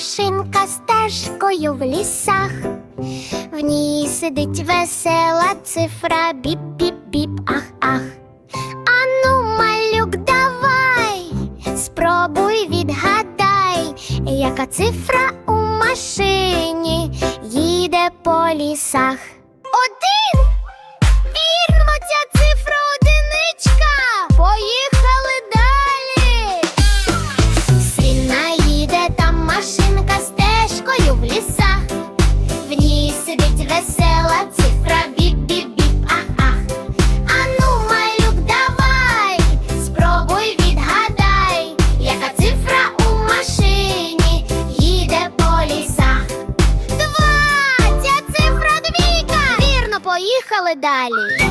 машинка стежкою в лісах, в ній сидить весела цифра, біп-біп-біп, ах, ах. Ану, малюк, давай, спробуй відгадай, яка цифра у машині їде по лісах. Один далі.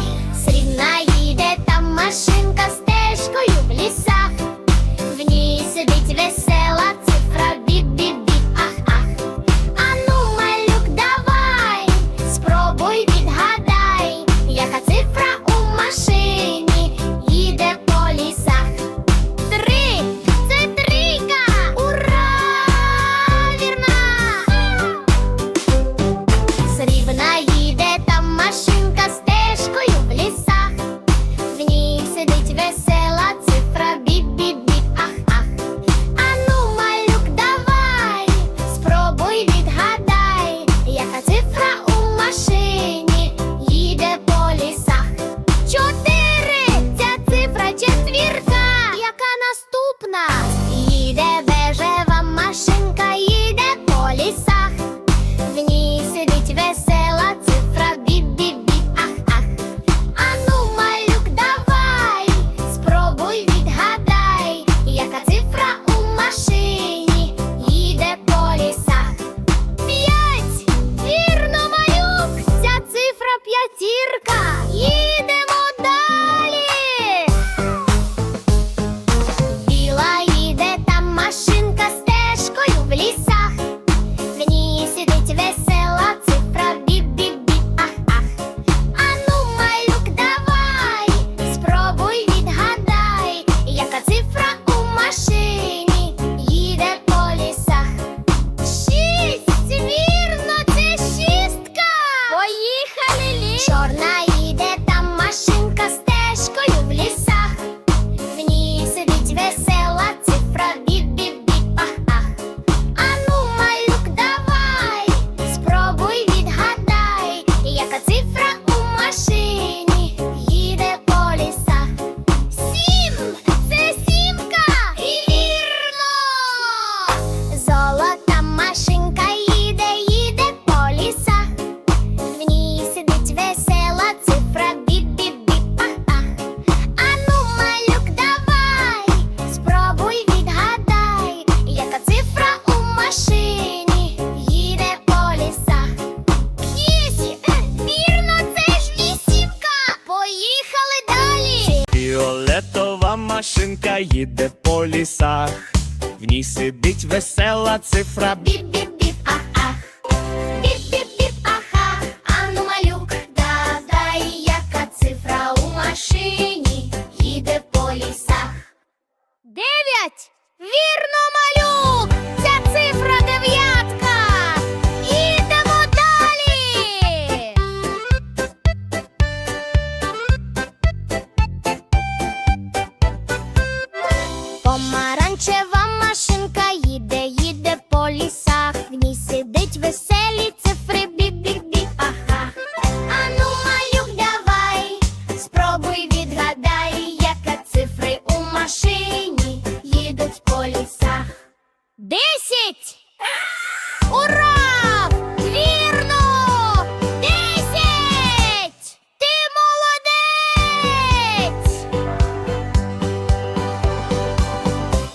їде по лісах, в ній сидить весела цифра. Біп-біп.